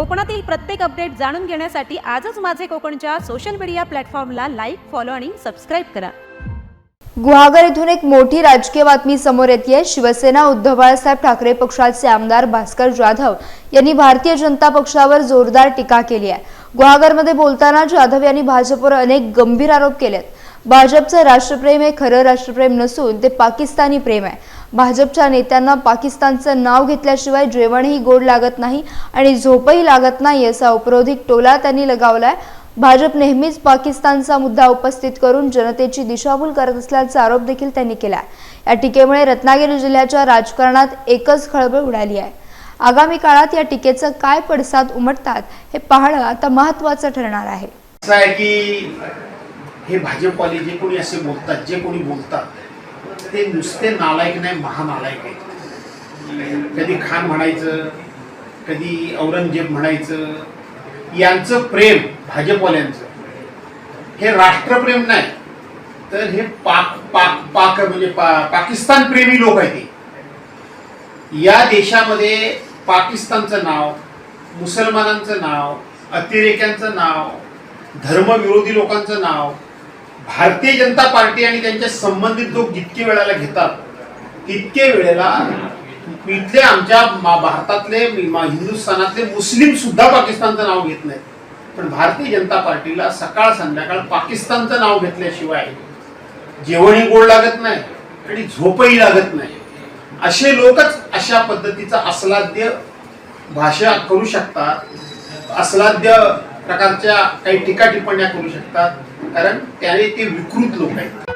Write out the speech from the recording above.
कोकणातील प्रत्येक अपडेट जाणून घेण्यासाठी आजच माझे कोकणच्या सोशल मीडिया प्लॅटफॉर्मला लाईक फॉलो आणि सबस्क्राईब करा. गुहागर येथून एक मोठी राजकीय बातमी समोर येते शिवसेना उद्धव बाळासाहेब ठाकरे पक्षाचे आमदार भास्कर जाधव यांनी भारतीय जनता पक्षावर जोरदार टीका केली आहे. गुहागरमध्ये बोलताना जाधव यांनी भाजपवर अनेक गंभीर आरोप केलेत. भाजपचं राष्ट्रप्रेम हे खरं राष्ट्रप्रेम नसून ते पाकिस्तानी प्रेम आहे. भाजपच्या नेत्यांना पाकिस्तानचं नाव घेतल्याशिवाय जेवणही गोड लागत नाही आणि झोपही लागत नाही असा उपरोधिक टोला त्यांनी लगावलाय. भाजप नेहमीच पाकिस्तानचा मुद्दा उपस्थित करून जनतेची दिशाभूल करत असल्याचा आरोप देखील त्यांनी केला या टीकेमुळे रत्नागिरी जिल्ह्याच्या राजकारणात एकच खळबळ उडाली आहे. आगामी काळात या टीकेचं काय पडसाद उमटतात हे पाहणं आता महत्त्वाचं ठरणार आहे. हे भाजपवाले जे कोणी असे बोलतात जे कोणी बोलतात ते नुसते नालायक नाही महानालायक आहेत. कधी खान म्हणायचं कधी औरंगजेब म्हणायचं यांचं प्रेम भाजपवाल्यांचं हे राष्ट्रप्रेम नाही. तर हे पाक पाक पाक म्हणजे पा पाकिस्तान प्रेमी लोक आहेत ते या देशामध्ये पाकिस्तानचं नाव मुसलमानांचं नाव अतिरेक्यांचं नाव धर्मविरोधी लोकांचं नाव भारतीय जनता पार्टी आणि त्यांच्या संबंधित लोक जितके वेळेला घेतात तितके वेळेला इथले आमच्या भारतातले हिंदुस्थानातले मुस्लिम सुद्धा पाकिस्तानचं नाव घेत नाहीत. पण भारतीय जनता पार्टीला सकाळ संध्याकाळ पाकिस्तानचं नाव घेतल्याशिवाय जेवणही गोड लागत नाही आणि झोपही लागत नाही. असे लोकच अशा पद्धतीचा अस्लाद्य भाषा करू शकतात. अस्लाद्य प्रकारच्या काही टीका टिप्पण्या करू शकतात. कारण त्याने ते विकृत लोक आहेत.